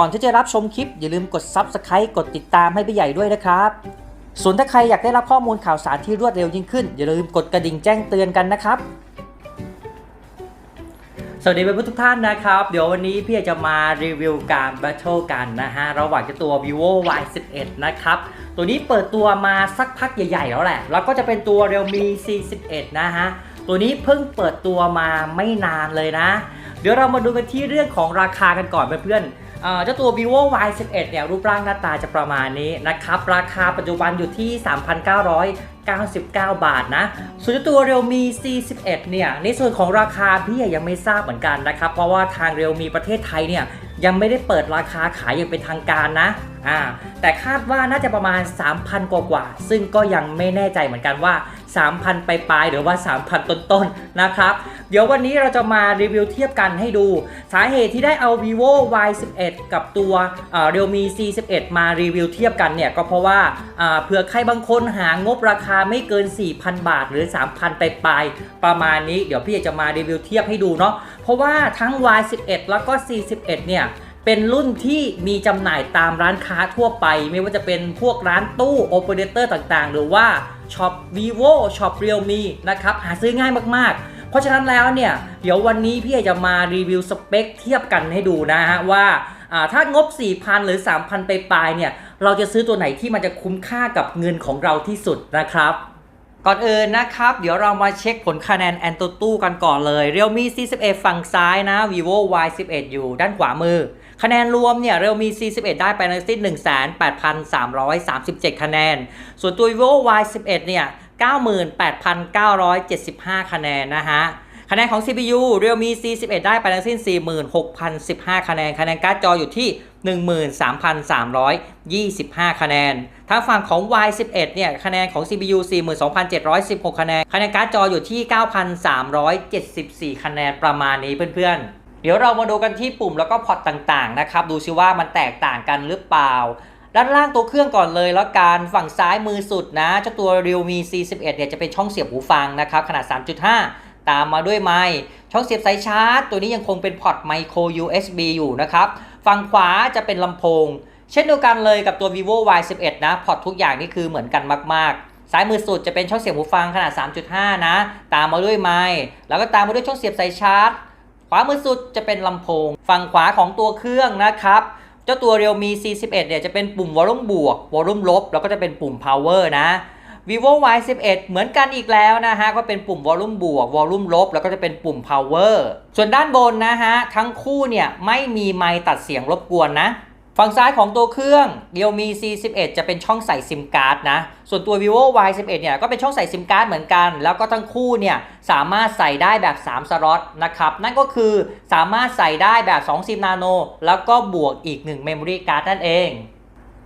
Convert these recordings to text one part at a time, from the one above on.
ก่อนที่จะรับชมคลิปอย่าลืมกด Subscribe กดติดตามให้พี่ใหญ่ด้วยนะครับ ส่วนถ้าใครอยากได้รับข้อมูลข่าวสารที่รวดเร็วยิ่งขึ้น อย่าลืมกดกระดิ่งแจ้งเตือนกันนะครับ สวัสดีเพื่อนทุกท่านนะครับ เดี๋ยววันนี้พี่จะมารีวิวการแบทเทิลกันนะฮะระหว่างตัว vivo y 1 1นะครับตัวนี้เปิดตัวมาสักพักใหญ่ๆแล้วแหละ แล้วก็จะเป็นตัว realme c 1 1นะฮะตัวนี้เพิ่งเปิดตัวมาไม่นานเลยนะ เดี๋ยวเรามาดูกันที่เรื่องของราคากันก่อนเพื่อนๆ เจ้าตัว vivo y 1 1เนี่ยรูปร่างหน้าตาจะประมาณนี้นะครับ ราคาปัจจุบันอยู่ที่ 3,999 บาทนะ ส่วนเจ้าตัว realme c 1 1เนี่ย ในส่วนของราคาพี่ยังไม่ทราบเหมือนกันนะครับ เพราะว่าทาง realme ประเทศไทยเนี่ยยังไม่ได้เปิดราคาขายอย่างเป็นทางการนะอ่าแต่คาดว่าน่าจะประมาณ 3,000 กว่ากว่า ซึ่งก็ยังไม่แน่ใจเหมือนกันว่า 3,000 ไปปลายๆหรือว่า 3,000 ต้นๆนะครับ เดี๋ยววันนี้เราจะมารีวิวเทียบกันให้ดู สาเหตุที่ได้เอา vivo y 1 1กับตัวเอ่อ realme c 1 1มารีวิวเทียบกันเนี่ย ก็เพราะว่าเผื่อใครบางคนหางบราคาไม่เกิน 4,000 บาท หรือ 3,000 ไปปลายประมาณนี้ เดี๋ยวพี่จะมารีวิวเทียบให้ดูเนาะเพราะว่าทั้ง y 1 1แล้วก็ c 1 1เนี่ย เป็นรุ่นที่มีจำหน่ายตามร้านค้าทั่วไป ไม่ว่าจะเป็นพวกร้านตู้โอเปอเรเตอร์ต่างๆ หรือว่าช็อป vivo ช็อป realme นะครับ หาซื้อง่ายมากๆ เพราะฉะนั้นแล้วเนี่ย เดี๋ยววันนี้พี่จะมารีวิวสเปคเทียบกันให้ดูนะฮะว่าถ้างบ 4,000 หรือ 3,000 ไปปลายๆเนี่ย เราจะซื้อตัวไหนที่มันจะคุ้มค่ากับเงินของเราที่สุดนะครับก่อนอื่นนะครับ เดี๋ยวเรามาเช็คผลคะแนนแอนโตตู้กันก่อนเลย Realme C11 ฝั่งซ้ายนะ Vivo Y11 อยู่ด้านขวามือ คะแนนรวมเนี่ย Realme C11 ได้ไปในสิ้น1,8337 คะแนน ส่วนตัว Vivo Y11 เนี่ย 98,975 คะแนนนะฮะคะแนนของ CPU Realme C11 ได้ไปทั้งสิ้น 46,015 คะแนน คะแนนการ์ดจออยู่ที่ 13,325 คะแนน ทางฝั่งของ Y11 เนี่ย คะแนนของ CPU 42,716 คะแนน คะแนนการ์ดจออยู่ที่ 9,374 คะแนนประมาณนี้เพื่อนๆ เดี๋ยวเรามาดูกันที่ปุ่มแล้วก็พอร์ตต่างๆนะครับ ดูซิว่ามันแตกต่างกันหรือเปล่า ด้านล่างตัวเครื่องก่อนเลยแล้วกันฝั่งซ้ายมือสุดนะเจ้าตัว Realme C11 เนี่ยจะเป็นช่องเสียบหูฟังนะครับขนาด 3.5 ตามมาด้วยไมค์ช่องเสียบสายชาร์จ ตัวนี้ยังคงเป็นพอร์ตไมโคร USB อยู่นะครับฝั่งขวาจะเป็นลำโพง เช่นเดียวกันเลยกับตัว vivo Y11 นะพอร์ตทุกอย่างนี่คือเหมือนกันมาก ๆซ้ายมือสุดจะเป็นช่องเสียบหูฟังขนาด 3.5 นะ ตามมาด้วยไมค์แล้วก็ตามมาด้วยช่องเสียบสายชาร์จ ขวามือสุดจะเป็นลำโพง ฝั่งขวาของตัวเครื่องนะครับ เจ้าตัว Realme C11 เนี่ยจะเป็นปุ่มวอลลุ่มบวก วอลลุ่มลบ แล้วก็จะเป็นปุ่ม power นะ vivo Y11 เหมือนกันอีกแล้วนะฮะ ก็เป็นปุ่มวอลลุ่มบวก วอลลุ่มลบ แล้วก็จะเป็นปุ่ม power ส่วนด้านบนนะฮะ ทั้งคู่เนี่ยไม่มีไมค์ตัดเสียงรบกวนนะ ฝั่งซ้ายของตัวเครื่อง Realme C11 จะเป็นช่องใส่ซิมการ์ดนะ ส่วนตัว vivo Y11 เนี่ยก็เป็นช่องใส่ซิมการ์ดเหมือนกัน แล้วก็ทั้งคู่เนี่ยสามารถใส่ได้แบบ 3 สล็อตนะครับ นั่นก็คือสามารถใส่ได้แบบ2ซิมนาโนแล้วก็บวกอีก1 Memory Card นั่นเอง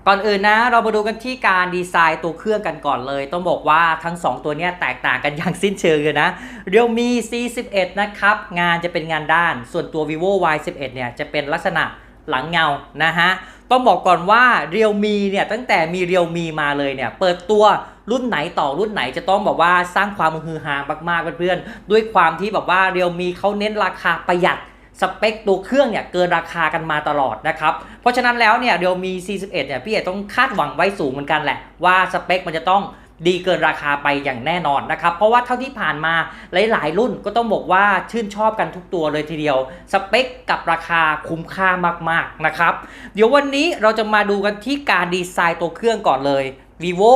ก่อนอื่นนะเรามาดูกันที่การดีไซน์ตัวเครื่องกันก่อนเลย ต้องบอกว่าทั้ง 2 ตัวเนี้ยแตกต่างกันอย่างสิ้นเชิงเลยนะ Realme C11 นะครับ งานจะเป็นงานด้าน ส่วนตัว vivo Y11 เนี่ยจะเป็นลักษณะ หลังเงานะฮะต้องบอกก่อนว่า Realme เนี่ยตั้งแต่มี Realme มาเลยเนี่ยเปิดตัวรุ่นไหนต่อรุ่นไหนจะต้องแบบว่าสร้างความฮือฮามากๆเพื่อนๆด้วยความที่แบบว่า Realme เขาเน้นราคาประหยัดสเปคตัวเครื่องเนี่ยเกินราคากันมาตลอดนะครับ เพราะฉะนั้นแล้วเนี่ยเดี๋ยวมี C11 เนี่ยพี่เอกต้องคาดหวังไว้สูงเหมือนกันแหละว่าสเปคมันจะต้อง ดีเกินราคาไปอย่างแน่นอนนะครับ เพราะว่าเท่าที่ผ่านมาหลาย ๆ รุ่นก็ต้องบอกว่าชื่นชอบกันทุกตัวเลยทีเดียว สเปคกับราคาคุ้มค่ามากๆนะครับ เดี๋ยววันนี้เราจะมาดูกันที่การดีไซน์ตัวเครื่องก่อนเลย vivo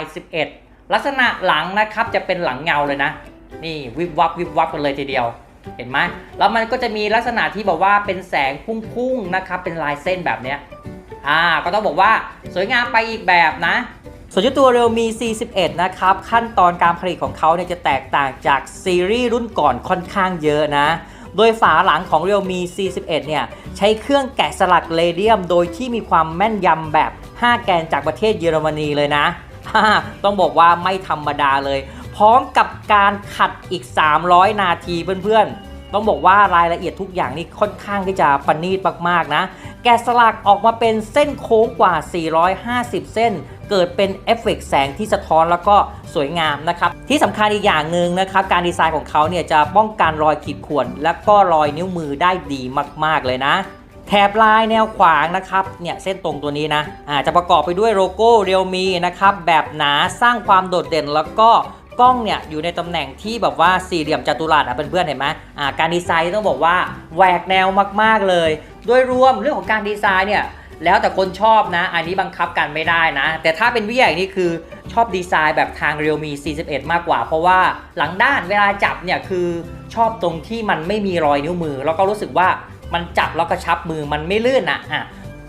Y11 ลักษณะหลังนะครับจะเป็นหลังเงาเลยนะ นี่วิบวับวิบวับกันเลยทีเดียวเห็นไหมแล้วมันก็จะมีลักษณะที่แบบว่าเป็นแสงพุ่งๆนะครับเป็นลายเส้นแบบเนี้ยอ่าก็ต้องบอกว่าสวยงามไปอีกแบบนะ ส่วนเจ้าตัว Realme C11 นะครับ ขั้นตอนการผลิตของเขาเนี่ยจะแตกต่างจากซีรีส์รุ่นก่อนค่อนข้างเยอะนะ โดยฝาหลังของ Realme C11 เนี่ยใช้เครื่องแกะสลักเรเดียม โดยที่มีความแม่นยำแบบ 5 แกนจากประเทศเยอรมนีเลยนะ ต้องบอกว่าไม่ธรรมดาเลย พร้อมกับการขัดอีก 300 นาทีเพื่อนๆ ต้องบอกว่ารายละเอียดทุกอย่างนี่ค่อนข้างที่จะประณีตมากๆนะ แกะสลักออกมาเป็นเส้นโค้งกว่า 450 เส้น เกิดเป็นเอฟเฟกต์แสงที่สะท้อนแล้วก็สวยงามนะครับที่สำคัญอีกอย่างหนึ่งนะครับการดีไซน์ของเขาเนี่ยจะป้องกันรอยขีดข่วนและก็รอยนิ้วมือได้ดีมาก ๆ เลยนะแถบลายแนวขวางนะครับเนี่ยเส้นตรงตัวนี้นะอาจะประกอบไปด้วยโลโก้เรียวมีนะครับแบบหนาสร้างความโดดเด่นแล้วก็กล้องเนี่ยอยู่ในตำแหน่งที่แบบว่าสี่เหลี่ยมจัตุรัสอะเพื่อนๆเห็นไหมอ่าการดีไซน์ต้องบอกว่าแหวกแนวมากๆเลย โดยรวมเรื่องของการดีไซน์เนี่ย แล้วแต่คนชอบนะ อันนี้บังคับกันไม่ได้นะ แต่ถ้าเป็นวิใหญ่นี่คือชอบดีไซน์แบบทาง Realme 41 มากกว่า เพราะว่าหลังด้านเวลาจับเนี่ยคือชอบตรงที่มันไม่มีรอยนิ้วมือ แล้วก็รู้สึกว่ามันจับแล้วก็ชับมือมันไม่ลื่นนะอะ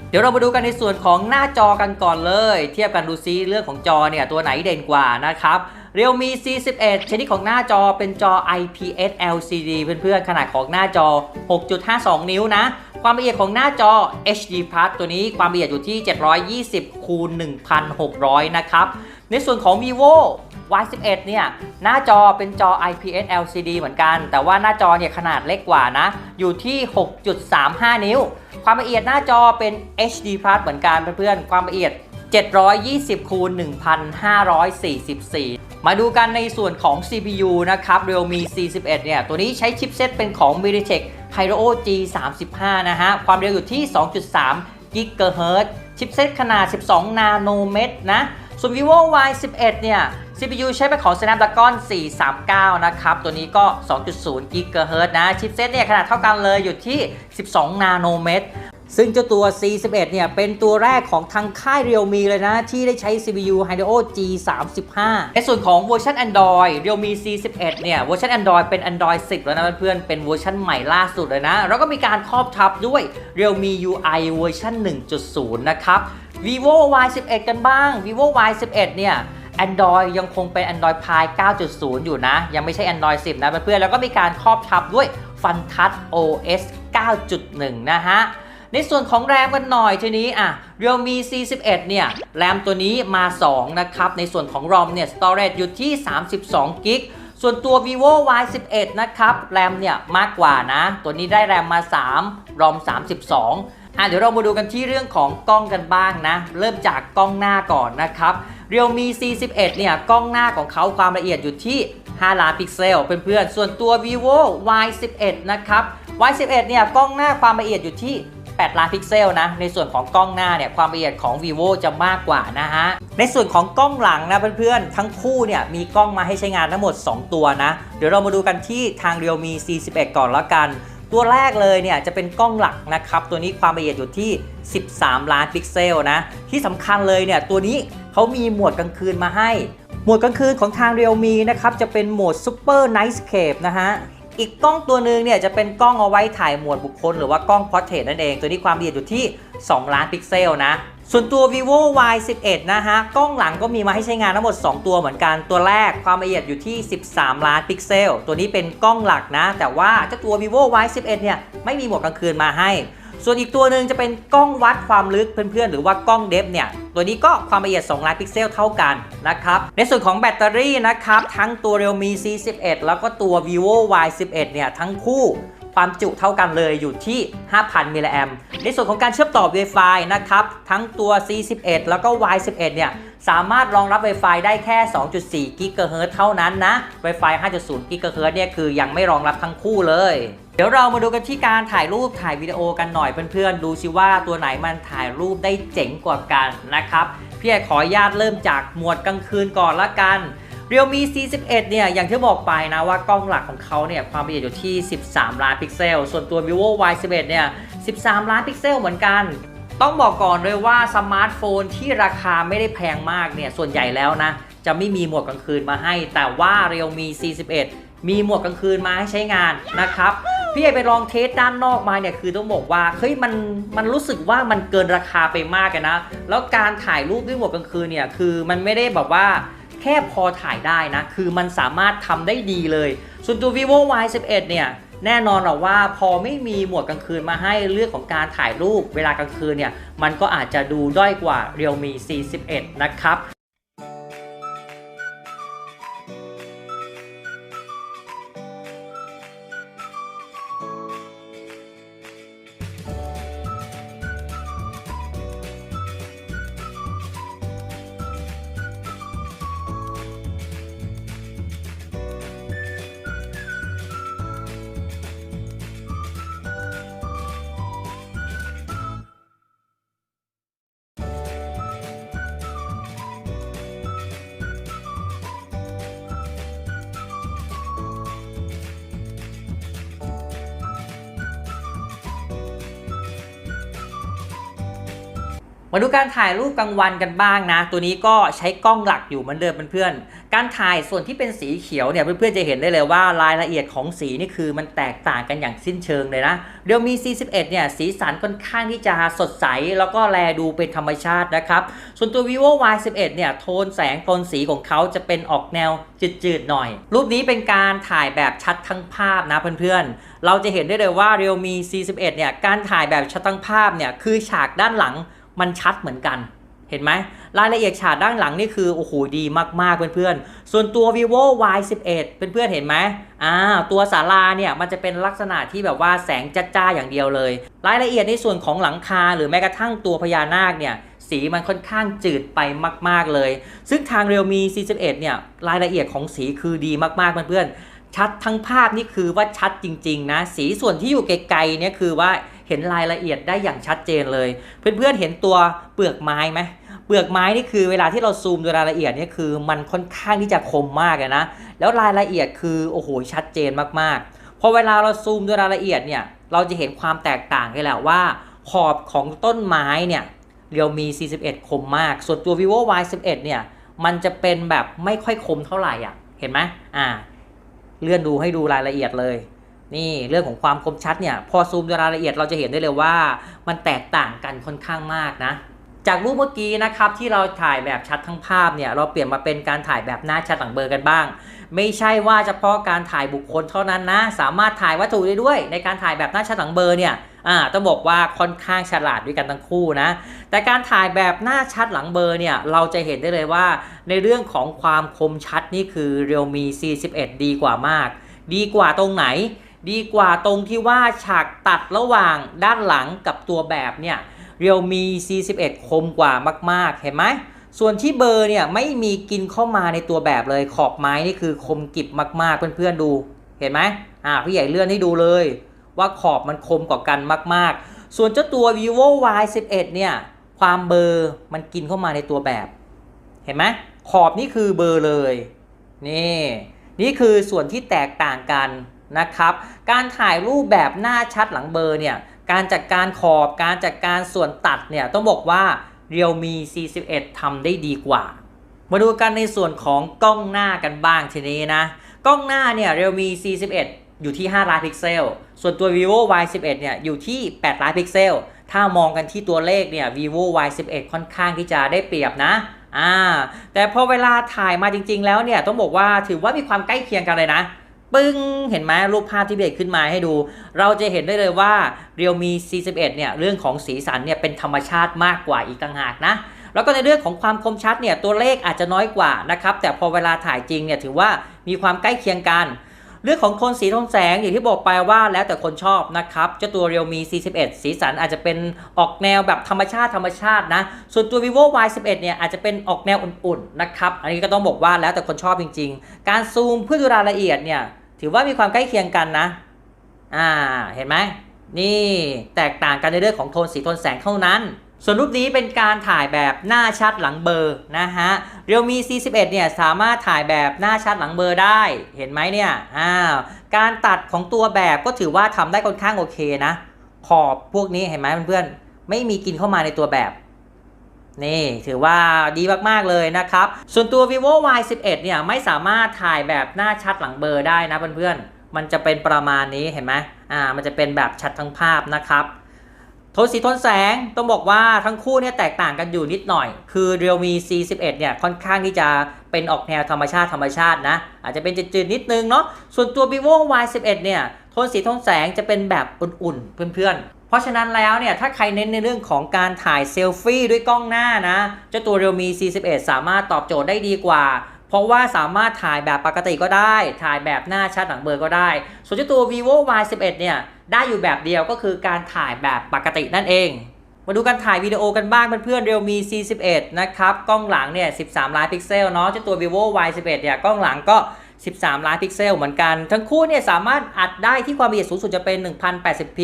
เดี๋ยวเรามาดูกันในส่วนของหน้าจอกันก่อนเลย เทียบกันดูซิเรื่องของจอเนี่ยตัวไหนเด่นกว่านะครับ Realme C11 ชนิดของหน้าจอเป็นจอ IPS LCD เพื่อนๆ ขนาดของหน้าจอ 6.52 นิ้วนะ ความละเอียดของหน้าจอ HD Plus ตัวนี้ความละเอียดอยู่ที่ 720คูณ1,600 นะครับ ในส่วนของ vivo Y11 เนี่ยหน้าจอเป็นจอ IPS LCD เหมือนกัน แต่ว่าหน้าจอเนี่ยขนาดเล็กกว่านะ อยู่ที่ 6.35 นิ้ว ความละเอียดหน้าจอเป็น HD Plus เหมือนกันเพื่อนๆ ความละเอียด 720คูณ1,544 มาดูกันในส่วนของ CPU นะครับ Realme C11 เนี่ย ตัวนี้ใช้ชิปเซตเป็นของ MediaTek Helio G35 นะฮะ ความเร็วอยู่ที่ 2.3 GHz ชิปเซตขนาด 12 นาโนเมตรนะ ส่วน vivo Y11 เนี่ย CPU ใช้เป็นของ Snapdragon 439 นะครับ ตัวนี้ก็ 2.0 GHz นะ ชิปเซตเนี่ยขนาดเท่ากันเลยอยู่ที่ 12 นาโนเมตร ซึ่งเจ้าตัว C11 เนี่ยเป็นตัวแรกของทางค่าย Realme เลยนะ ที่ได้ใช้ CPU Helio G35 ในส่วนของเวอร์ชัน Android Realme C11 เนี่ยเวอร์ชัน Android เป็น Android 10 แล้วนะเพื่อนๆเป็นเวอร์ชันใหม่ล่าสุดเลยนะ แล้วก็มีการครอบทับด้วย Realme UI เวอร์ชัน1.0 นะครับ vivo Y11 กันบ้าง vivo Y11 เนี่ย Android ยังคงเป็น Android Pie 9.0 อยู่นะ ยังไม่ใช่ Android 10 นะเพื่อนๆแล้วก็มีการครอบทับด้วย FunTouch OS 9.1 นะฮะ ในส่วนของแรมกันหน่อยทีนี้อะ Realme C11 เนี่ยแรมตัวนี้มา 2 นะครับ ในส่วนของ ROM เนี่ย Storage อยู่ที่ 32 g b ส่วนตัว vivo Y11 นะครับแรมเนี่ยมากกว่านะ ตัวนี้ได้แรมมา3 ROM 32อะเดี๋ยวเรามาดูกันที่เรื่องของกล้องกันบ้างนะ เริ่มจากกล้องหน้าก่อนนะครับ Realme C11 เนี่ยกล้องหน้าของเขาความละเอียดอยู่ที่ 5 ล้านพิกเซลเพื่อนๆ ส่วนตัว vivo Y11 นะครับ Y11 เนี่ยกล้องหน้าความละเอียดอยู่ที่ 8 ล้านพิกเซลนะ ในส่วนของกล้องหน้าเนี่ยความละเอียดของ vivo จะมากกว่านะฮะ ในส่วนของกล้องหลังนะเพื่อนๆ ทั้งคู่เนี่ยมีกล้องมาให้ใช้งานทั้งหมด 2 ตัวนะ เดี๋ยวเรามาดูกันที่ทาง Realme C11 ก่อนและกัน ตัวแรกเลยเนี่ยจะเป็นกล้องหลักนะครับ ตัวนี้ความละเอียดอยู่ที่ 13 ล้านพิกเซลนะ ที่สำคัญเลยเนี่ยตัวนี้เขามีโหมดกลางคืนมาให้โหมดกลางคืนของทาง Realme นะครับจะเป็นโหมด Super Nightscape นะฮะ อีกกล้องตัวหนึ่งเนี่ยจะเป็นกล้องเอาไว้ถ่ายหมวดบุคคล หรือว่ากล้องพอร์เทรตนั่นเอง ตัวนี้ความละเอียดอยู่ที่ 2 ล้านพิกเซลนะ ส่วนตัว vivo Y11 นะฮะ กล้องหลังก็มีมาให้ใช้งานทั้งหมด 2 ตัวเหมือนกัน ตัวแรกความละเอียดอยู่ที่ 13 ล้านพิกเซล ตัวนี้เป็นกล้องหลักนะ แต่ว่าเจ้าตัว vivo Y11 เนี่ยไม่มีโหมดกลางคืนมาให้ ส่วนอีกตัวหนึ่งจะเป็นกล้องวัดความลึกเพื่อนๆ หรือว่ากล้องเดฟเนี่ย ตัวนี้ก็ความละเอียด 2 ล้านพิกเซลเท่ากันนะครับ ในส่วนของแบตเตอรี่นะครับ ทั้งตัว Realme C11 แล้วก็ตัว vivo Y11 เนี่ย ทั้งคู่ความจุเท่ากันเลยอยู่ที่ 5,000 มิลลิแอมในส่วนของการเชื่อมต่อ Wi-Fi นะครับ ทั้งตัว C11 แล้วก็ Y11 เนี่ย สามารถรองรับ Wi-Fi ได้แค่ 2.4 GHz เฮิรตเท่านั้นนะ Wi-Fi 5.0 GHz เนี่ยคือยังไม่รองรับทั้งคู่เลย เดี๋ยวเรามาดูกันที่การถ่ายรูปถ่ายวิดีโอกันหน่อยเพื่อนๆ ดูสิว่าตัวไหนมันถ่ายรูปได้เจ๋งกว่ากันนะครับ พี่แอขออนุญาตเริ่มจากหมวดกลางคืนก่อนละกัน Realme C11 เนี่ย อย่างที่บอกไปนะว่ากล้องหลักของเขาเนี่ย ความละเอียดอยู่ที่ 13 ล้านพิกเซล ส่วนตัว vivo Y11 เนี่ย 13 ล้านพิกเซลเหมือนกัน ต้องบอกก่อนเลยว่าสมาร์ทโฟนที่ราคาไม่ได้แพงมากเนี่ย ส่วนใหญ่แล้วนะ จะไม่มีหมวดกลางคืนมาให้ แต่ว่า Realme C11 มีหมวดกลางคืนมาให้ใช้งานนะครับพี่เอไปลองเทสด้านนอกมาเนี่ยคือต้องบอกว่าเฮ้ยมันมันรู้สึกว่ามันเกินราคาไปมากนะ แล้วการถ่ายรูปด้วยหมวดกลางคืนเนี่ยคือมันไม่ได้แบบว่าแค่พอถ่ายได้นะ คือมันสามารถทำได้ดีเลย ส่วนตัว vivo Y11 เนี่ยแน่นอนหรอว่าพอไม่มีหมวดกลางคืนมาให้เรื่องของการถ่ายรูปเวลากลางคืนเนี่ยมันก็อาจจะดูด้อยกว่า Realme C11 นะครับ มาดูการถ่ายรูปกลางวันกันบ้างนะ ตัวนี้ก็ใช้กล้องหลักอยู่เหมือนเดิมเพื่อนๆการถ่ายส่วนที่เป็นสีเขียวเนี่ยเพื่อนๆจะเห็นได้เลยว่ารายละเอียดของสีนี่คือมันแตกต่างกันอย่างสิ้นเชิงเลยนะเรียวมี C11 เนี่ยสีสันค่อนข้างที่จะสดใส แล้วก็แลดูเป็นธรรมชาตินะครับส่วนตัว vivo Y11 เนี่ยโทนแสงโทนสีของเขาจะเป็นออกแนวจืดๆหน่อย รูปนี้เป็นการถ่ายแบบชัดทั้งภาพนะเพื่อนๆเราจะเห็นได้เลยว่า Realme C11 เนี่ยการถ่ายแบบชัดทั้งภาพเนี่ยคือฉากด้านหลัง มันชัดเหมือนกัน เห็นไหมรายละเอียดฉากด้านหลังนี่คือ โอ้โห ดีมากๆ เพื่อนๆ ส่วนตัว vivo y11 เพื่อนๆ เห็นไหมอ่าตัวศาลาเนี่ยมันจะเป็นลักษณะที่แบบว่าแสงจ้าๆ อย่างเดียวเลย รายละเอียดในส่วนของหลังคาหรือแม้กระทั่งตัวพญานาคเนี่ยสีมันค่อนข้างจืดไปมาก ๆ เลย ซึ่งทาง realme c11 เนี่ย รายละเอียดของสีคือดีมากๆ เพื่อนๆ ชัดทั้งภาพนี่คือว่าชัดจริง ๆ นะ สีส่วนที่อยู่ไกลๆ เนี่ยคือว่า เห็นรายละเอียดได้อย่างชัดเจนเลย เพื่อนๆเห็นตัวเปลือกไม้ไหมเปลือกไม้นี่คือเวลาที่เราซูมดูรายละเอียดนี่คือมันค่อนข้างที่จะคมมากเลยนะ แล้วรายละเอียดคือโอ้โหชัดเจนมากๆ พอเวลาเราซูมดูรายละเอียดเนี่ยเราจะเห็นความแตกต่างกันแหละว่า ขอบของต้นไม้เนี่ยเรียวมี 41 คมมาก ส่วนตัว vivo y11 เนี่ยมันจะเป็นแบบไม่ค่อยคมเท่าไหร่อะ เห็นไหมอ่า เลื่อนดูให้ดูรายละเอียดเลย นี่เรื่องของความคมชัดเนี่ยพอซูมดูรายละเอียดเราจะเห็นได้เลยว่า มันแตกต่างกันค่อนข้างมากนะจากรูปเมื่อกี้นะครับที่เราถ่ายแบบชัดทั้งภาพเนี่ยเราเปลี่ยนมาเป็นการถ่ายแบบหน้าชัดหลังเบอร์กันบ้าง ไม่ใช่ว่าเฉพาะการถ่ายบุคคลเท่านั้นนะ สามารถถ่ายวัตถุได้ด้วย ในการถ่ายแบบหน้าชัดหลังเบอร์เนี่ยอ่าต้องบอกว่าค่อนข้างฉลาดด้วยกันทั้งคู่นะ แต่การถ่ายแบบหน้าชัดหลังเบอร์เนี่ยเราจะเห็นได้เลยว่า ในเรื่องของความคมชัดนี่คือ Realme C11 ดีกว่ามาก ดีกว่าตรงไหน ดีกว่าตรงที่ว่าฉากตัดระหว่างด้านหลังกับตัวแบบเนี่ย Realme C11 คมกว่ามาก ๆ เห็นไหม ส่วนที่เบอร์เนี่ยไม่มีกินเข้ามาในตัวแบบเลย ขอบไม้นี่คือคมกริบมาก ๆ เพื่อน ๆ ดู เห็นไหมอ่าพี่ใหญ่เลื่อนให้ดูเลย ว่าขอบมันคมกว่ากันมาก ๆ ส่วนเจ้าตัว vivo y11 เนี่ยความเบอร์มันกินเข้ามาในตัวแบบ เห็นไหมขอบนี่คือเบอร์เลย นี่ นี่คือส่วนที่แตกต่างกัน นะครับการถ่ายรูปแบบหน้าชัดหลังเบอร์เนี่ยการจัดการขอบการจัดการส่วนตัดเนี่ยต้องบอกว่า Realme C11 ทำได้ดีกว่า มาดูกันในส่วนของกล้องหน้ากันบ้างทีนี้นะ กล้องหน้าเนี่ย Realme C11 อยู่ที่ 5 ล้านพิกเซล ส่วนตัว vivo Y11 เนี่ยอยู่ที่ 8 ล้านพิกเซล ถ้ามองกันที่ตัวเลขเนี่ย vivo Y11 ค่อนข้างที่จะได้เปรียบนะอ่าแต่พอเวลาถ่ายมาจริง ๆ แล้วเนี่ยต้องบอกว่าถือว่ามีความใกล้เคียงกันเลยนะ ปึ้ง เห็นไหมรูปภาพที่เบรกขึ้นมาให้ดู เราจะเห็นได้เลยว่า Realme C11 เนี่ย เรื่องของสีสันเนี่ยเป็นธรรมชาติมากกว่าอีกต่างหากนะ แล้วก็ในเรื่องของความคมชัดเนี่ยตัวเลขอาจจะน้อยกว่านะครับ แต่พอเวลาถ่ายจริงเนี่ยถือว่ามีความใกล้เคียงกัน เรื่องของโทนสีโทนแสงอย่างที่บอกไปว่าแล้วแต่คนชอบนะครับ เจ้าตัว Realme C11 สีสันอาจจะเป็นออกแนวแบบธรรมชาติธรรมชาตินะ ส่วนตัว vivo Y11 เนี่ยอาจจะเป็นออกแนวอุ่นๆนะครับ อันนี้ก็ต้องบอกว่าแล้วแต่คนชอบจริง ๆ การซูมเพื่อดูรายละเอียดเนี่ย ถือว่ามีความใกล้เคียงกันนะ อ่า เห็นไหม นี่แตกต่างกันในเรื่องของโทนสีโทนแสงเท่านั้น ส่วนรูปนี้เป็นการถ่ายแบบหน้าชัดหลังเบอร์นะฮะ Realme C11 เนี่ยสามารถถ่ายแบบหน้าชัดหลังเบอร์ได้ เห็นไหมเนี่ย อ้าว การตัดของตัวแบบก็ถือว่าทำได้ค่อนข้างโอเคนะ ขอบพวกนี้เห็นไหมเพื่อนๆ ไม่มีกินเข้ามาในตัวแบบ นี่ถือว่าดีมากๆเลยนะครับ ส่วนตัว vivo Y11 เนี่ยไม่สามารถถ่ายแบบหน้าชัดหลังเบอร์ได้นะเพื่อนๆ มันจะเป็นประมาณนี้เห็นไหมอ่า มันจะเป็นแบบชัดทั้งภาพนะครับโทนสีโทนแสงต้องบอกว่าทั้งคู่เนี่ยแตกต่างกันอยู่นิดหน่อย คือ Realme C11 เนี่ยค่อนข้างที่จะเป็นออกแนวธรรมชาติธรรมชาตินะ อาจจะเป็นจืดๆนิดนึงเนาะส่วนตัว vivo Y11 เนี่ยโทนสีโทนแสงจะเป็นแบบอุ่นๆเพื่อนๆ เพราะฉะนั้นแล้วเนี่ยถ้าใครเน้นในเรื่องของการถ่ายเซลฟี่ด้วยกล้องหน้านะเจ้าตัว Realme C11 สามารถตอบโจทย์ได้ดีกว่า เพราะว่าสามารถถ่ายแบบปกติก็ได้ ถ่ายแบบหน้าชัดหลังเบอร์ก็ได้ ส่วนเจ้าตัว vivo Y11 เนี่ยได้อยู่แบบเดียวก็คือการถ่ายแบบปกตินั่นเองมาดูการถ่ายวิดีโอกันบ้างเพื่อนๆ Realme C11 นะครับ กล้องหลังเนี่ย 13 ล้านพิกเซลเนาะเจ้าตัว vivo Y11 เนี่ย กล้องหลังก็ 13 ล้านพิกเซลเหมือนกัน ทั้งคู่เนี่ยสามารถอัดได้ที่ความละเอียดสูงสุดจะเป็น 1080p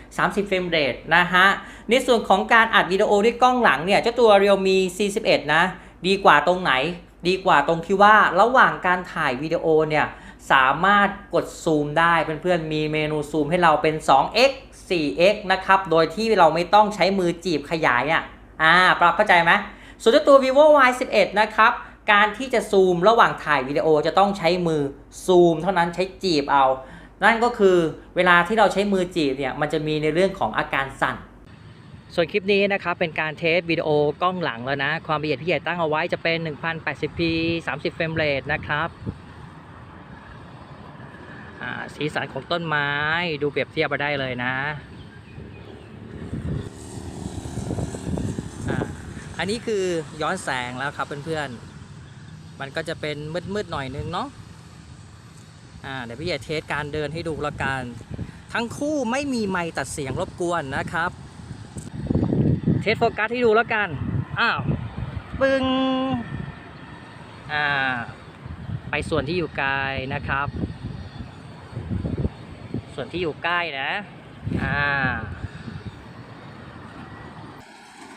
30 เฟรมเรทนะฮะ ในส่วนของการอัดวิดีโอด้วยกล้องหลังเนี่ยเจ้าตัว Realme C11 นะ ดีกว่าตรงไหน ดีกว่าตรงที่ว่าระหว่างการถ่ายวิดีโอเนี่ยสามารถกดซูมได้เพื่อนๆมีเมนูซูมให้เราเป็น 2x 4x นะครับ โดยที่เราไม่ต้องใช้มือจีบขยายอะอ่าปรับเข้าใจไหมส่วนเจ้าตัว vivo y 1 1นะครับ การที่จะซูมระหว่างถ่ายวิดีโอจะต้องใช้มือซูมเท่านั้นใช้จีบเอา นั่นก็คือเวลาที่เราใช้มือจีบเนี่ยมันจะมีในเรื่องของอาการสั่น ส่วนคลิปนี้นะครับเป็นการเทสวิดีโอกล้องหลังแล้วนะ ความละเอียดที่ใหญ่ตั้งเอาไว้จะเป็น 1080p 30เฟรมเรทนะครับสีสันของต้นไม้ดูเปรียบเทียบมาได้เลยนะอันนี้คือย้อนแสงแล้วครับเพื่อนๆ มันก็จะเป็นมืดๆหน่อยนึงเนาะอ่าเดี๋ยวพี่ใหญ่เทสการเดินให้ดูละกัน ทั้งคู่ไม่มีไมค์ตัดเสียงรบกวนนะครับ เทสโฟกัสให้ดูแล้วกัน อ้าวปึ้งอ่าไปส่วนที่อยู่ไกลนะครับ ส่วนที่อยู่ใกล้นะอ่า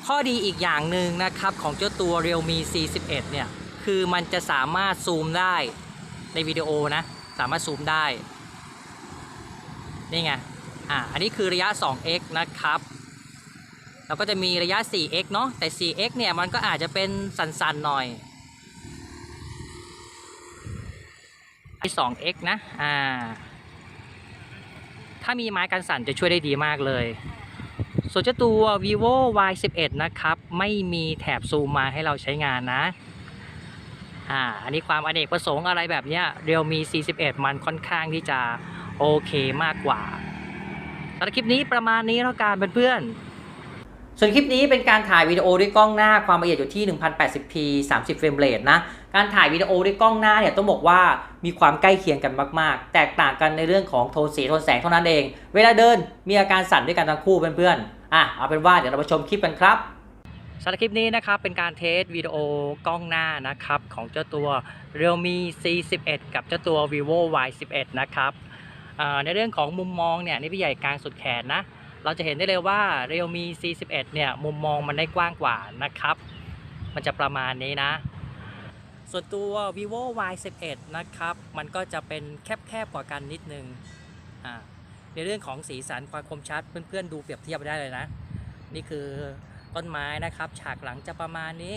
ข้อดีอีกอย่างหนึ่งนะครับของเจ้าตัว Realme C11 เนี่ย คือมันจะสามารถซูมได้ในวิดีโอนะ สามารถซูมได้ นี่ไง อ่า อันนี้คือระยะ 2x นะครับเราก็จะมีระยะ 4x เนาะ แต่ 4x เนี่ย มันก็อาจจะเป็นสันๆหน่อยที่ 2x นะ อ่า ถ้ามีไม้กันสั่นจะช่วยได้ดีมากเลยส่วนเจ้าตัว vivo y 1 1นะครับ ไม่มีแถบซูมมาให้เราใช้งานนะ อ่าอันนี้ความอเนกประสงค์อะไรแบบเนี้ย realme C11 มันค่อนข้างที่จะโอเคมากกว่าสำหรับคลิปนี้ประมาณนี้แล้วกันเพื่อนๆส่วนคลิปนี้เป็นการถ่ายวิดีโอด้วยกล้องหน้าความละเอียดอยู่ที่ 1080p 30เฟรมเรทนะ การถ่ายวิดีโอด้วยกล้องหน้าเนี่ยต้องบอกว่ามีความใกล้เคียงกันมากๆ แตกต่างกันในเรื่องของโทนสีโทนแสงเท่านั้นเอง เวลาเดินมีอาการสั่นด้วยกันทั้งคู่เพื่อนๆอะเอาเป็นว่าเดี๋ยวเราไปชมคลิปกันครับ สำหรับคลิปนี้นะครับเป็นการเทสวิดีโอกล้องหน้านะครับของเจ้าตัว Realme C11 กับเจ้าตัว Vivo Y11 นะครับในเรื่องของมุมมองเนี่ยนี่พี่ใหญ่กลางสุดแขนนะเราจะเห็นได้เลยว่า Realme C11 เนี่ยมุมมองมันได้กว้างกว่านะครับ มันจะประมาณนี้นะ ส่วนตัว vivo y11 นะครับมันก็จะเป็นแคบๆกว่ากันนิดนึงในเรื่องของสีสันความคมชัดเพื่อนๆดูเปรียบเทียบได้เลยนะ นี่คือ ต้นไม้นะครับ ฉากหลังจะประมาณนี้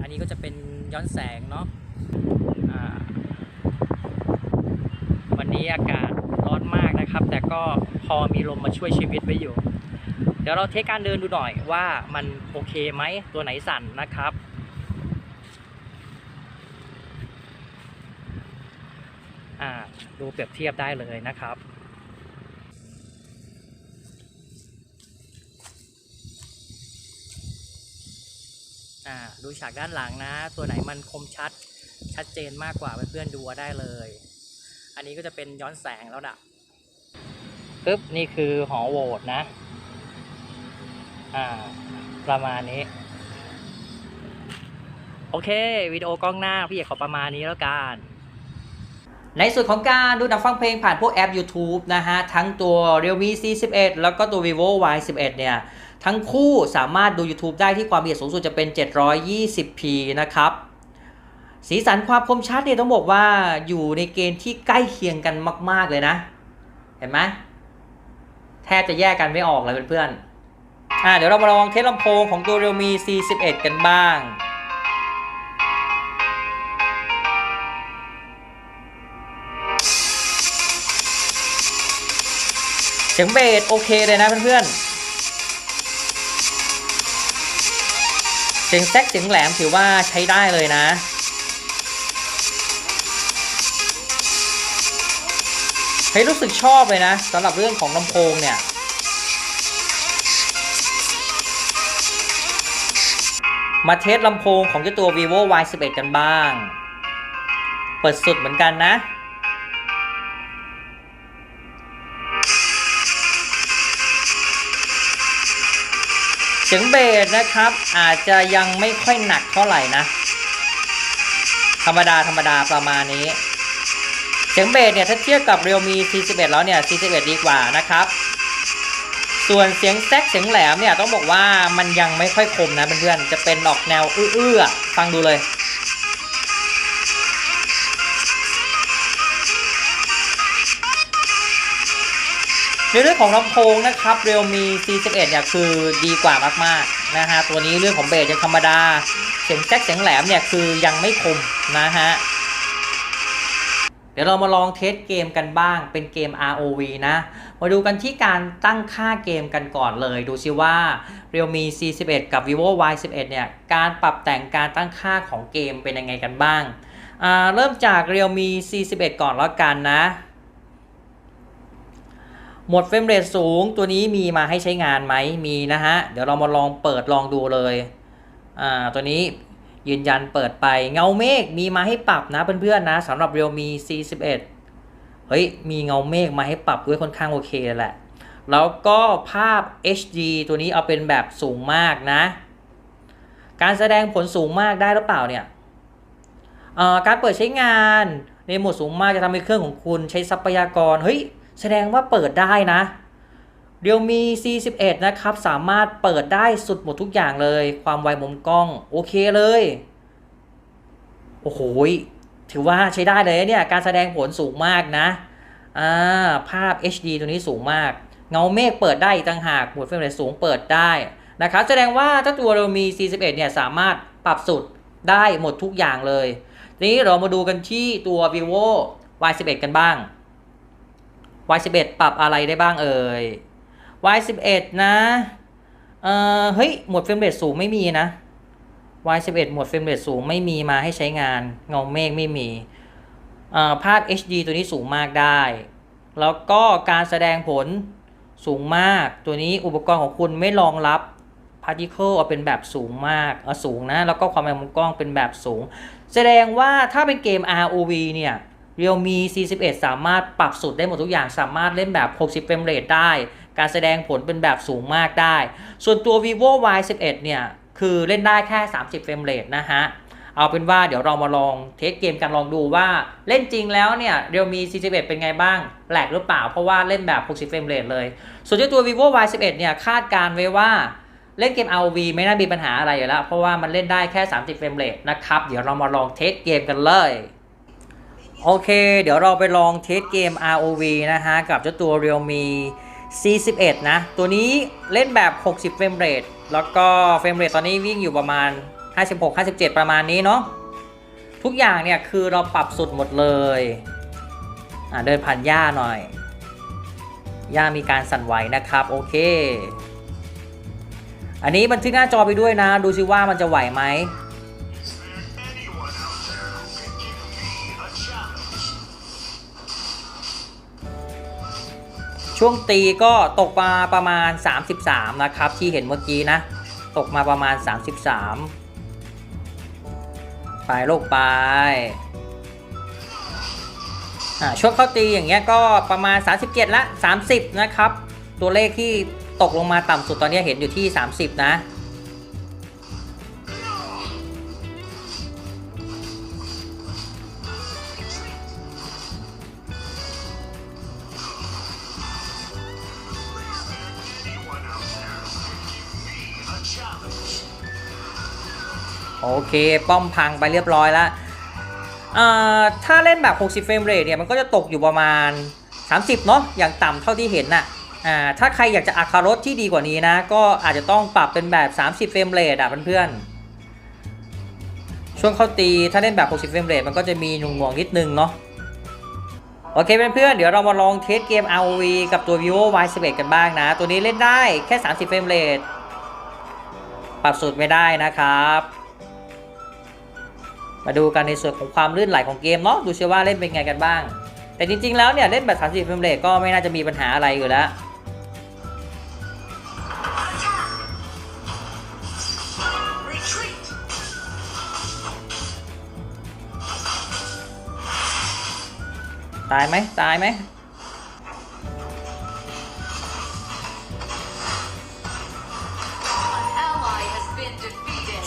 อันนี้ก็จะเป็นย้อนแสงเนาะวันนี้อากาศร้อนมากนะครับ แต่ก็พอมีลมมาช่วยชีวิตไว้อยู่ เดี๋ยวเราเทสการเดินดูหน่อยว่ามันโอเคไหมตัวไหนสั่นนะครับอ่าดูเปรียบเทียบได้เลยนะครับ อ่า ดูฉากด้านหลังนะ ตัวไหนมันคมชัดชัดเจนมากกว่าเพื่อนๆดูได้เลย อันนี้ก็จะเป็นย้อนแสงแล้วนะปึ๊บนี่คือหอโหวตนะ อ่า ประมาณนี้ โอเค วิดีโอกล้องหน้าพี่เอกขอประมาณนี้แล้วกันในส่วนของการดูหนังฟังเพลงผ่านพวกแอป YouTube นะฮะ ทั้งตัว Realme C11 แล้วก็ตัว Vivo Y11 เนี่ย ทั้งคู่สามารถดู YouTube ได้ที่ความละเอียดสูงสุดจะเป็น 720p นะครับ สีสันความคมชัดเนี่ยต้องบอกว่าอยู่ในเกณฑ์ที่ใกล้เคียงกันมาก ๆ เลยนะ เห็นไหมแทบจะแยกกันไม่ออกเลยเพื่อนๆอ่าเดี๋ยวเรามาลองเทสลำโพงของตัว Realme C11 กันบ้างเสียงเบสโอเคเลยนะเพื่อนๆ เสียงแซกเสียงแหลมถือว่าใช้ได้เลยนะเฮ้ยรู้สึกชอบเลยนะสำหรับเรื่องของลำโพงเนี่ยมาเทสลำโพงของเจ้าตัว vivo y11 กันบ้าง เปิดสุดเหมือนกันนะ เสียงเบสนะครับ อาจจะยังไม่ค่อยหนักเท่าไหร่นะ ธรรมดาธรรมดาประมาณนี้ เสียงเบสเนี่ยถ้าเทียบกับ Realme C11 แล้วเนี่ย C11 ดีกว่านะครับ ส่วนเสียงแซกเสียงแหลมเนี่ยต้องบอกว่ามันยังไม่ค่อยคมนะเพื่อนๆจะเป็นออกแนวอื้อๆฟังดูเลย ในเรื่องของลำโพงนะครับ Realme C11 เนี่ยคือดีกว่ามากๆนะฮะตัวนี้เรื่องของเบสยังธรรมดา เสียงแจ็คเสียงแหลมเนี่ยคือยังไม่คมนะฮะเดี๋ยวเรามาลองเทสเกมกันบ้างเป็นเกม ROV นะ มาดูกันที่การตั้งค่าเกมกันก่อนเลย ดูซิว่า Realme C11 กับ Vivo Y11 เนี่ยการปรับแต่งการตั้งค่าของเกมเป็นยังไงกันบ้าง เริ่มจาก Realme C11 ก่อนแล้วกันนะ หมดเฟรมเรทสูงตัวนี้มีมาให้ใช้งานไหมมีนะฮะ เดี๋ยวเรามาลองเปิดลองดูเลยอ่าตัวนี้ยืนยันเปิดไปเงาเมฆมีมาให้ปรับนะเพื่อนๆนะสำหรับ Realme C11 เฮ้ยมีเงาเมฆมาให้ปรับด้วยค่อนข้างโอเคแหละ แล้วก็ภาพ HD ตัวนี้เอาเป็นแบบสูงมากนะ การแสดงผลสูงมากได้หรือเปล่าเนี่ยการเปิดใช้งานในโหมดสูงมากจะทำให้เครื่องของคุณใช้ทรัพยากรเฮ้ย แสดงว่าเปิดได้นะ Realme C11 นะครับ สามารถเปิดได้สุดหมดทุกอย่างเลย ความไวมุมกล้อง โอเคเลย โอ้โหถือว่าใช้ได้เลยเนี่ย การแสดงผลสูงมากนะ อ่า ภาพ HD ตัวนี้สูงมาก เงาเมฆเปิดได้ต่างหากหมดเฟรมเรทสูงเปิดได้นะครับ แสดงว่าถ้าตัว Realme C11 เนี่ยสามารถปรับสุดได้หมดทุกอย่างเลย ทีนี้เรามาดูกันที่ตัว vivo Y11 กันบ้าง Y11 ปรับอะไรได้บ้างเอ่ย Y11 นะ เออเฮ้ย หมวดเฟรมเรทสูงไม่มีนะ Y11 หมวดเฟรมเรทสูงไม่มีมาให้ใช้งาน เงาเมฆไม่มี เอ่อ ภาพ HD ตัวนี้สูงมากได้ แล้วก็การแสดงผลสูงมาก ตัวนี้อุปกรณ์ของคุณไม่รองรับ particle เอาเป็นแบบสูงมากเอาสูงนะ แล้วก็ความแรงมุมกล้องเป็นแบบสูง แสดงว่าถ้าเป็นเกม ROV เนี่ย Realme C11 สามารถปรับสุดได้หมดทุกอย่าง สามารถเล่นแบบ 60 เฟรมเรทได้ การแสดงผลเป็นแบบสูงมากได้ ส่วนตัว vivo Y11 เนี่ย คือเล่นได้แค่ 30 เฟรมเรทนะฮะ เอาเป็นว่าเดี๋ยวเรามาลองเทสเกมกันลองดูว่าเล่นจริงแล้วเนี่ย Realme C11 เป็นไงบ้างแหลกหรือเปล่า เพราะว่าเล่นแบบ 60 เฟรมเรทเลย ส่วนตัว vivo Y11 เนี่ย คาดการณ์ไว้ว่าเล่นเกม ROV ไม่น่ามีปัญหาอะไรอยู่แล้ว เพราะว่ามันเล่นได้แค่ 30 เฟรมเรทนะครับ เดี๋ยวเรามาลองเทสเกมกันเลย โอเค เดี๋ยวเราไปลองเทสเกม ROV นะฮะ กับเจ้าตัว Realme C11 นะ ตัวนี้เล่นแบบ 60 เฟรมเรทแล้วก็เฟรมเรทตอนนี้วิ่งอยู่ประมาณ 56 57 ประมาณนี้เนาะทุกอย่างเนี่ยคือเราปรับสุดหมดเลยอ่าเดินผ่านหญ้าหน่อยหญ้ามีการสั่นไหวนะครับ โอเค อันนี้บันทึกหน้าจอไปด้วยนะ ดูซิว่ามันจะไหวไหม ช่วงตีก็ตกมาประมาณ 33 นะครับ ที่เห็นเมื่อกี้นะ ตกมาประมาณ 33 ไปลูกไปช่วงเข้าตีอย่างเงี้ยก็ประมาณ 37 ละ 30 นะครับ ตัวเลขที่ตกลงมาต่ำสุดตอนนี้เห็นอยู่ที่ 30 นะ โอเค ป้อมพังไปเรียบร้อยแล้วถ้าเล่นแบบ 60 เฟรมเรทเนี่ย มันก็จะตกอยู่ประมาณ 30 เนาะอย่างต่ำเท่าที่เห็นน่ะอ่าถ้าใครอยากจะอัคารถที่ดีกว่านี้นะ ก็อาจจะต้องปรับเป็นแบบ 30 เฟรมเรทอะเพื่อนๆช่วงเข้าตีถ้าเล่นแบบ 60 เฟรมเรทมันก็จะมีหน่วงๆนิดนึงเนาะโอเคเพื่อนๆเดี๋ยวเรามาลองเทสเกม ROV กับตัว vivo Y11 กันบ้างนะ ตัวนี้เล่นได้แค่ 30 เฟรมเรทปรับสุดไม่ได้นะครับ มาดูกันในส่วนของความลื่นไหลของเกมเนาะดูเชื่อว่าเล่นเป็นไงกันบ้าง แต่จริง ๆ แล้วเนี่ยเล่นแบบ30เฟรมเรทก็ไม่น่าจะมีปัญหาอะไรอยู่แล้วตายไหมตายไหม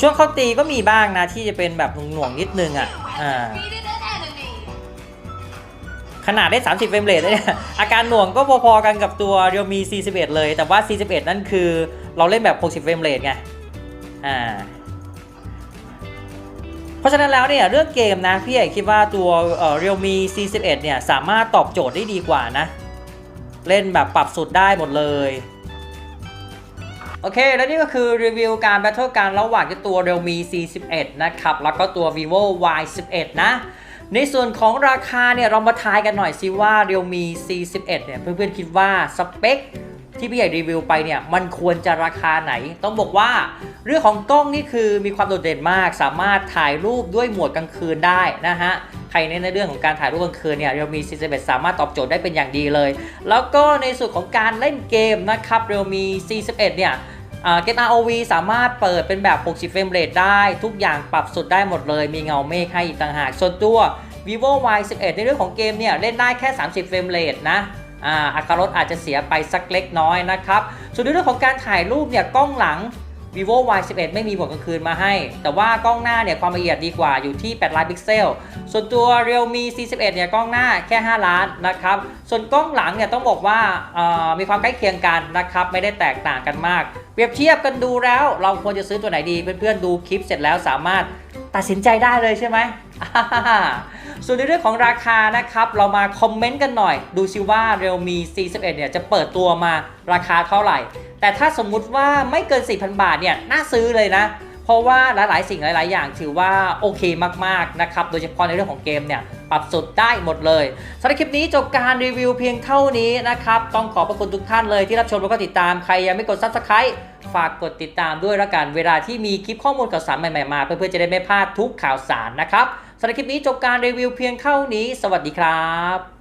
ช่วงเข้าตีก็มีบ้างนะที่จะเป็นแบบหน่วงๆนิดนึงอะอ่าขนาดได้ 30 เฟรมเรทเนี่ยอาการหน่วงก็พอๆกันกับตัว Realme C11 เลย แต่ว่า C11 นั่นคือเราเล่นแบบ 60 เฟรมเรทไงอ่าเพราะฉะนั้นแล้วเนี่ยเรื่องเกมนะพี่ใหญ่คิดว่าตัวเอ่อ Realme C11 เนี่ยสามารถตอบโจทย์ได้ดีกว่านะ เล่นแบบปรับสุดได้หมดเลย โอเค และนี่ก็คือรีวิวการแบทเทิลการระหว่างตัว Realme C11 นะครับ แล้วก็ตัว Vivo Y11 นะ ในส่วนของราคาเนี่ย เรามาทายกันหน่อยสิว่า Realme C11 เนี่ย เพื่อนๆคิดว่าสเปค ที่พี่ใหญ่รีวิวไปเนี่ยมันควรจะราคาไหน ต้องบอกว่า เรื่องของกล้องนี่คือมีความโดดเด่นมาก สามารถถ่ายรูปด้วยโหมดกลางคืนได้นะฮะใครเน้นในเรื่องของการถ่ายรูปกลางคืนเนี่ย Realme C11 สามารถตอบโจทย์ได้เป็นอย่างดีเลย แล้วก็ในส่วนของการเล่นเกมนะครับ Realme C11 เนี่ยอ่าเกม ROV สามารถเปิดเป็นแบบ 60 เฟรมเรทได้ ทุกอย่างปรับสุดได้หมดเลย มีเงาเมฆให้อีกต่างหากส่วนตัว vivo y11 ในเรื่องของเกมเนี่ย เล่นได้แค่ 30 เฟรมเรทนะ อาอัตราลดอาจจะเสียไปสักเล็กน้อยนะครับ ส่วนในเรื่องของการถ่ายรูปเนี่ยกล้องหลัง vivo y11 ไม่มีหมดกลางคืนมาให้ แต่ว่ากล้องหน้าเนี่ยความละเอียดดีกว่าอยู่ที่ 8 ล้านพิกเซล ส่วนตัว realme c11 เนี่ยกล้องหน้าแค่ 5 ล้านนะครับ ส่วนกล้องหลังเนี่ยต้องบอกว่ามีความใกล้เคียงกันนะครับ ไม่ได้แตกต่างกันมาก เปรียบเทียบกันดูแล้วเราควรจะซื้อตัวไหนดี เพื่อนๆดูคลิปเสร็จแล้วสามารถตัดสินใจได้เลยใช่ไหม ส่วนในเรื่องของราคานะครับ เรามาคอมเมนต์กันหน่อย ดูซิว่า Realme C11 เนี่ยจะเปิดตัวมาราคาเท่าไหร่ แต่ถ้าสมมุติว่าไม่เกิน 4,000 บาทเนี่ยน่าซื้อเลยนะ เพราะว่าหลายๆ สิ่งหลาย ๆ อย่างถือว่าโอเคมากๆนะครับ โดยเฉพาะในเรื่องของเกมเนี่ยปรับสุดได้หมดเลยสำหรับคลิปนี้จบการรีวิวเพียงเท่านี้นะครับ ต้องขอบพระคุณทุกท่านเลยที่รับชมแล้วก็ติดตามใครยังไม่กด Subscribe ฝากกดติดตามด้วยละกันเวลาที่มีคลิปข้อมูลข่าวสารใหม่ ๆ มา เพื่อๆจะได้ไม่พลาดทุกข่าวสารนะครับ สำหรับคลิปนี้จบการรีวิวเพียงเท่านี้ สวัสดีครับ